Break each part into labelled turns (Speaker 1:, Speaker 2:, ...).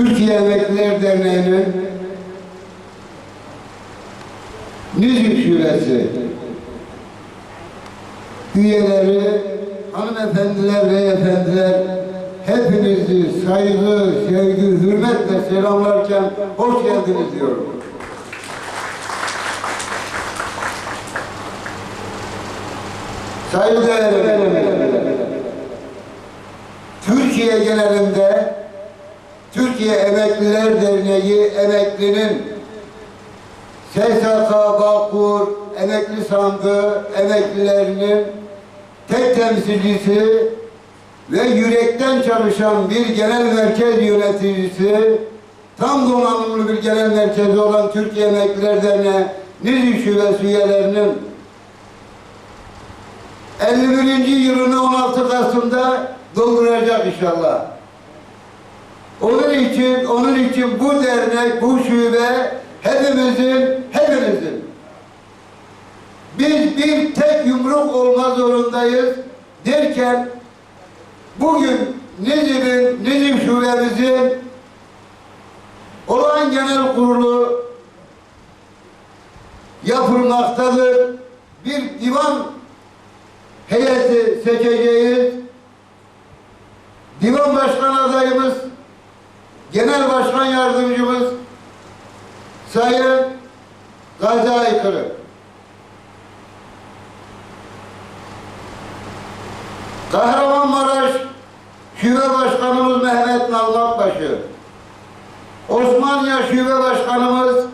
Speaker 1: Türkiye Emekliler Derneği'nin Nizip Şuresi üyeleri, hanımefendiler, beyefendiler hepinizi saygı, sevgi, hürmetle selamlarken hoş geldiniz diyorum. Saygıdeğer efendim, Türkiye genelinde Türkiye Emekliler Derneği emeklinin SSK, Bağkur, Emekli Sandığı emeklilerinin tek temsilcisi ve yürekten çalışan bir genel merkez yöneticisi, tam donanımlı bir genel merkezi olan Türkiye Emekliler Derneği Nizip Şubesi üyelerinin 51. yılını 16 Kasım'da dolduracak inşallah. Onun için, onun için bu dernek, bu şube hepimizin, hepinizin. Biz bir tek yumruk olma zorundayız derken bugün Nizip'in, Nizip şubemizin olağan genel kurulu yapılmaktadır. Bir divan heyeti seçeceğiz. Divan başkan adayımız, genel başkan yardımcımız Sayın Gazi Aykırı. Kahramanmaraş Şube Başkanımız Mehmet Nallatbaşı. Osmaniye Şube Başkanımız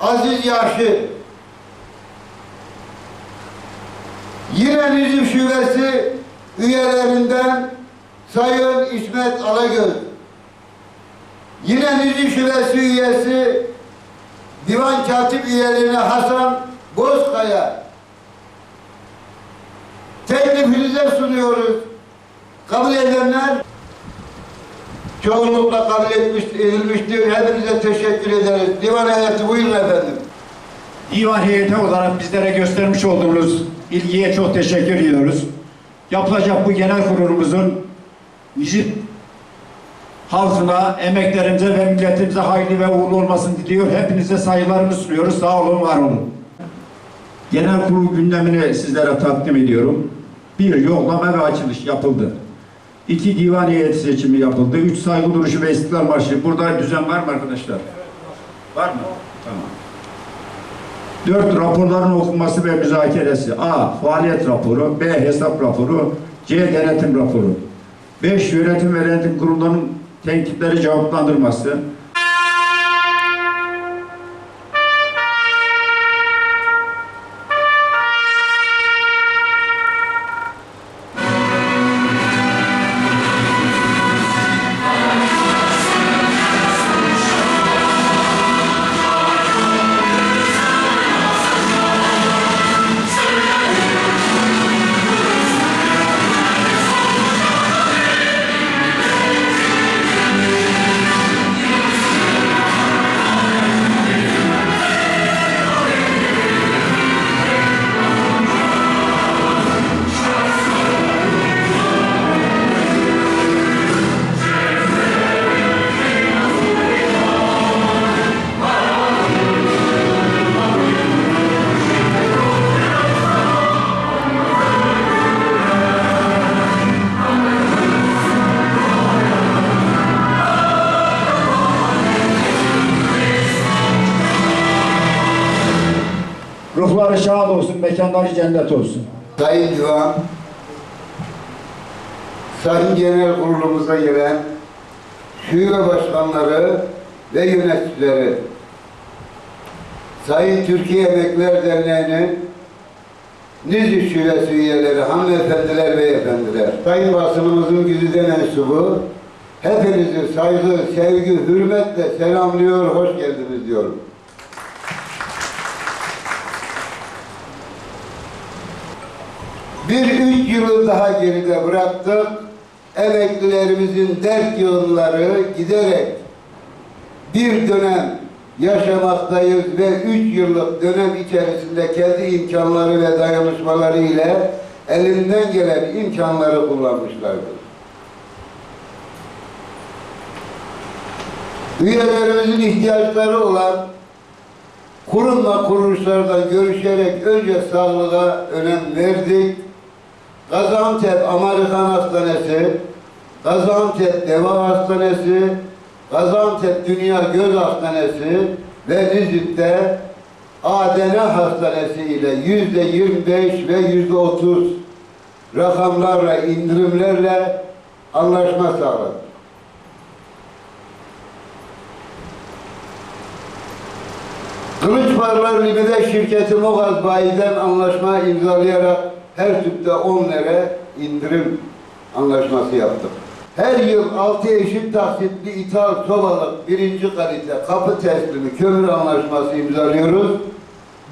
Speaker 1: Aziz Yaşı. Yine Nizip Şubesi üyelerinden Sayın İsmet Alagöz. Yine Nizip Şubesi üyesi Divan Katip üyeliğine Hasan Bozkaya. Teklifinize sunuyoruz. Kabul edenler çoğunlukla kabul etmiş, edilmiştir. Hepinize teşekkür ederiz. Divan heyeti buyurun efendim.
Speaker 2: Divan heyeti olarak bizlere göstermiş olduğunuz ilgiye çok teşekkür ediyoruz. Yapılacak bu genel kurulumuzun Nizip halkına, emeklerimize ve milletimize hayırlı ve uğurlu olmasını diliyor. Hepinize saygılarımı sunuyoruz. Sağ olun, var olun. Genel kurul gündemini sizlere takdim ediyorum. Bir, yoklama ve açılış yapıldı. İki, divan heyeti seçimi yapıldı. Üç, saygı duruşu ve istiklal marşı. Burada düzen var mı arkadaşlar? Var mı? Tamam. Dört, raporların okunması ve müzakeresi. A. Faaliyet raporu. B. Hesap raporu. C. Denetim raporu. Beş, yönetim ve denetim kurullarının tenkitleri cevaplandırması. Ruhları şad olsun, mekanları cennet olsun.
Speaker 1: Sayın Divan, Sayın Genel Kurulumuza gelen şube başkanları ve yöneticileri, Sayın Türkiye Emekliler Derneği'nin Nizip Şubesi üyeleri, hanımefendiler, beyefendiler, Sayın basınımızın güzide mensubu, hepinizi saygı, sevgi, hürmetle selamlıyor, hoş geldiniz diyorum. Bir üç yılı daha geride bıraktık. Emeklilerimizin dert yığınları giderek bir dönem yaşamaktayız ve üç yıllık dönem içerisinde kendi imkanları ve dayanışmaları ile elinden gelen imkanları kullanmışlardır. üyelerimizin ihtiyaçları olan kurum ve kuruluşlardan görüşerek önce sağlığa önem verdik. Gaziantep Amerikan Hastanesi, Gaziantep Deva Hastanesi, Gaziantep Dünya Göz Hastanesi ve Nizip'te ADN Hastanesi ile yüzde 25 ve yüzde 30 rakamlarla, indirimlerle anlaşma sağladık. Kılıçparlar Limide şirketi Mogaz Bayi'den anlaşma imzalayarak her tüpte 10 lira indirim anlaşması yaptık. Her yıl 6 eşit taksitli ithal sobalık birinci kalite kapı teslimi kömür anlaşması imzalıyoruz.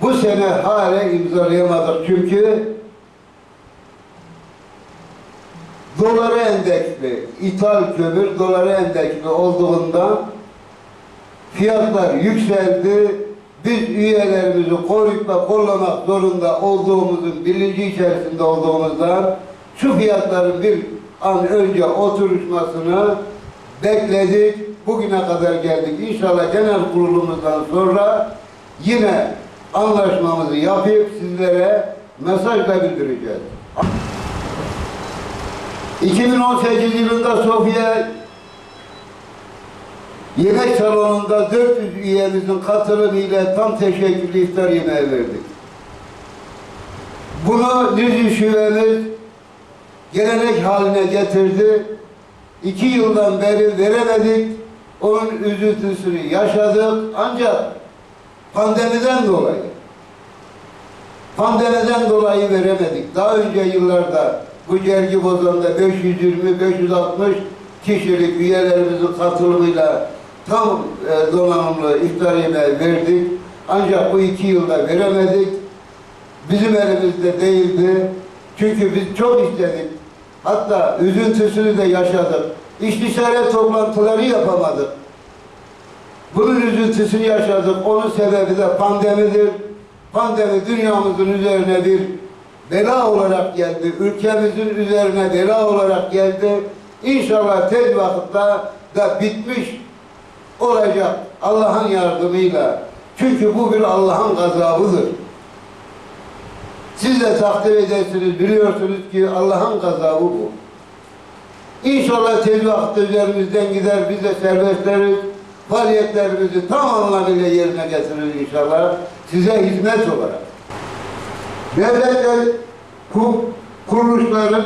Speaker 1: Bu sene hala imzalayamadık çünkü dolara endeksli, ithal kömür dolara endeksli olduğundan fiyatlar yükseldi. Biz üyelerimizi koruyup ve kollamak zorunda olduğumuzun bilinci içerisinde olduğumuzdan şu fiyatların bir an önce oturuşmasını bekledik. Bugüne kadar geldik. İnşallah genel kurulumuzdan sonra yine anlaşmamızı yapıp sizlere mesajla bildireceğiz. 2018 yılında Sofya Yemek salonunda 400 üyemizin katılımıyla tam teşekkürlü iftar yemeği verdik. Bunu Nizip Şubemiz gelenek haline getirdi. İki yıldan beri veremedik. Onun üzüntüsünü yaşadık. Ancak pandemiden dolayı pandemiden dolayı veremedik. Daha önce yıllarda bu cergi bozanda 520-560 kişilik üyelerimizin katılımıyla tam e, donanımlı iftar yemeği verdik. Ancak bu iki yılda veremedik. Bizim elimizde değildi. Çünkü biz çok istedik. Hatta üzüntüsünü de yaşadık. İstişare toplantıları yapamadık. Bunun üzüntüsünü yaşadık. Onun sebebi de pandemidir. Pandemi dünyamızın üzerine bir bela olarak geldi. Ülkemizin üzerine bela olarak geldi. İnşallah tez vakitte da bitmiş olacak Allah'ın yardımıyla. Çünkü bu bir Allah'ın gazabıdır. Siz de takdir edersiniz, biliyorsunuz ki Allah'ın gazabı bu. İnşallah tez vakitte üzerimizden gider, biz de serbestleriz. Faaliyetlerimizi tam anlamıyla yerine getiririz inşallah. Size hizmet olarak. Devletler, ku- kuruluşların,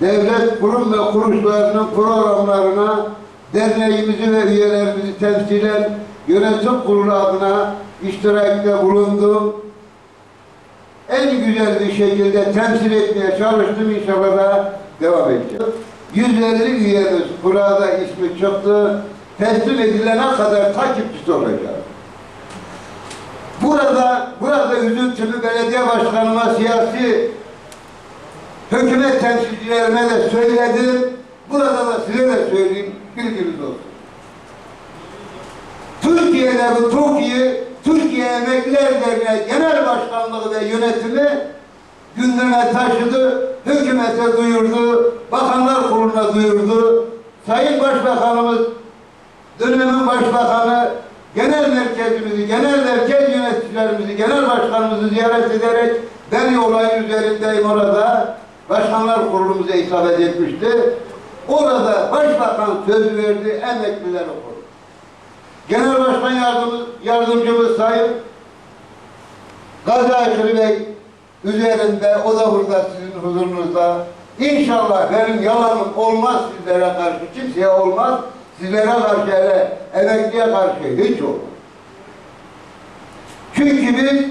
Speaker 1: devlet kurum ve kuruluşlarının programlarına derneğimizi ve üyelerimizi temsilen yönetim kurulu adına iştirakte bulundum. En güzel bir şekilde temsil etmeye çalıştım inşallah da devam edeceğim. 150 üyemiz burada ismi çıktı. Teslim edilene kadar takipçisi olacak. Burada, burada üzüntümü belediye başkanıma, siyasi hükümet temsilcilerime de söyledim. Burada da size de söyleyeyim, bilginiz olsun. Türkiye'de bu Türkiye, Türkiye Emekliler Derneği Genel Başkanlığı ve yönetimi gündeme taşıdı, hükümete duyurdu, bakanlar kuruluna duyurdu. Sayın Başbakanımız, dönemin başbakanı, genel merkezimizi, genel merkez yöneticilerimizi, genel başkanımızı ziyaret ederek ben olayın üzerindeyim orada. Başkanlar kurulumuza isabet etmişti. Orada başbakan söz verdi, emekliler okudu. Genel Başkan Yardımcımız, Yardımcımız Sayın Gazi Aykırı Bey üzerinde, o da burada sizin huzurunuzda. İnşallah benim yalanım olmaz sizlere karşı, kimseye olmaz. Sizlere karşı hele emekliye karşı hiç olmaz. Çünkü biz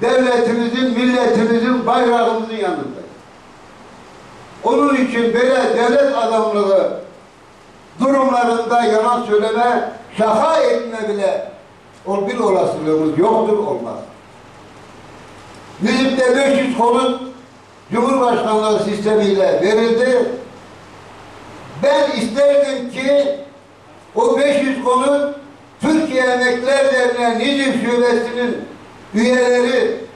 Speaker 1: devletimizin, milletimizin, bayrağımızın yanındayız. Onun için böyle devlet adamlığı durumlarında yalan söyleme, şaka etme bile o bir olasılığımız yoktur, olmaz. Nizip'te 500 konut Cumhurbaşkanlığı sistemiyle verildi. Ben isterdim ki o 500 konut Türkiye Emekliler Derneği Nizip Şubesi'nin üyeleri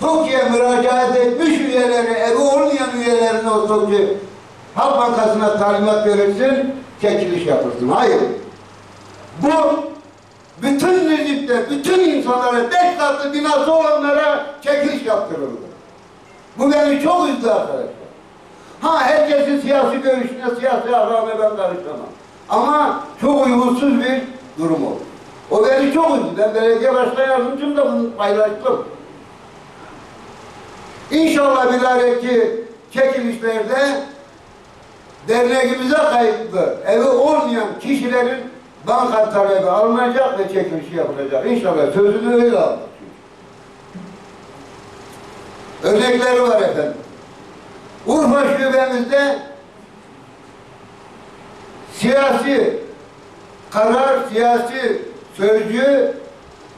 Speaker 1: TOKİ'ye müracaat etmiş üyeleri, evi olmayan üyelerine o TOKİ Halk Bankası'na talimat verilsin, çekiliş yapılsın. Hayır. Bu Edremit'te bütün insanlara beş katlı binası olanlara çekiliş yaptırıldı. Bu beni çok üzdü arkadaşlar. Ha herkesin siyasi görüşüne, siyasi ahlakına ben karışamam. Ama çok uygunsuz bir durum oldu. O beni çok üzdü. Ben belediye başkan yardımcım da bunu paylaştım. İnşallah bir dahaki çekilişlerde derneğimize kayıtlı evi olmayan kişilerin banka talebi alınacak ve çekilişi yapılacak. İnşallah sözünü öyle aldık. Örnekleri var efendim. Urfa şubemizde siyasi karar, siyasi sözcü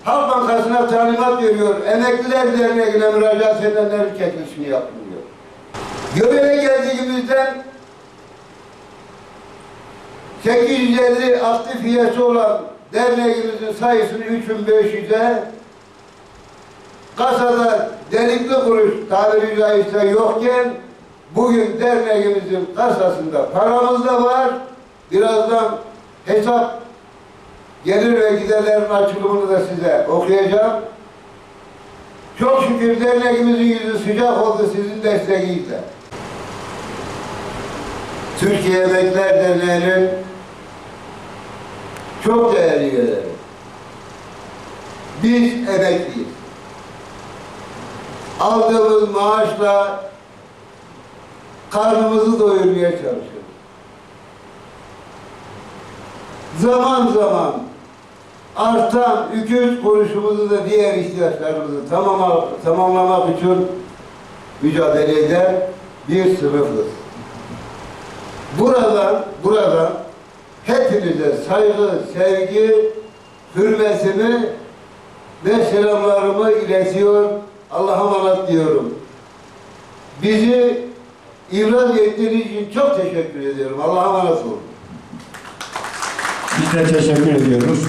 Speaker 1: Halk Bankası'na talimat veriyor. Emekliler Derneği'ne müracaat edenlerin çekilişini yapın diyor. Göreve geldiğimizden 850 aktif üyesi olan derneğimizin sayısını 3500'e kasada delikli kuruş tabiri caizse yokken bugün derneğimizin kasasında paramız da var. Birazdan hesap gelir ve giderlerin açılımını da size okuyacağım. Çok şükür derneğimizin yüzü sıcak oldu sizin desteğinizle. Türkiye Emekliler Derneği'nin çok değerli üyeleri. Biz emekliyiz. Aldığımız maaşla karnımızı doyurmaya çalışıyoruz. Zaman zaman artan 200 kuruşumuzu da diğer ihtiyaçlarımızı tamama, tamamlamak için mücadele eden bir sınıfız. Buradan, buradan hepinize saygı, sevgi, hürmetimi ve selamlarımı iletiyor. Allah'a emanet diyorum. Bizi ibraz ettiğiniz için çok teşekkür ediyorum. Allah'a emanet olun.
Speaker 2: Biz de teşekkür ediyoruz.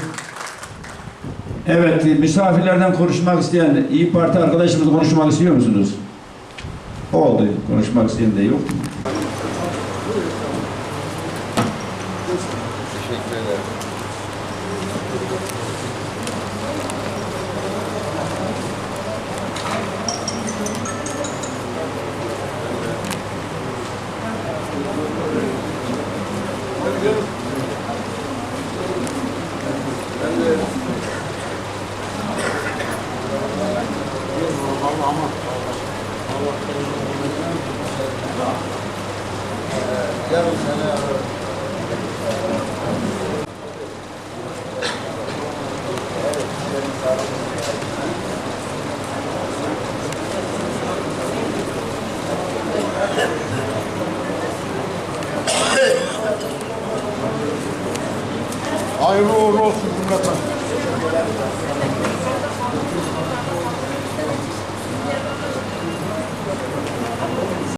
Speaker 2: Evet, misafirlerden konuşmak isteyen İyi Parti arkadaşımız konuşmak istiyor musunuz? Oldu, konuşmak isteyen de yok.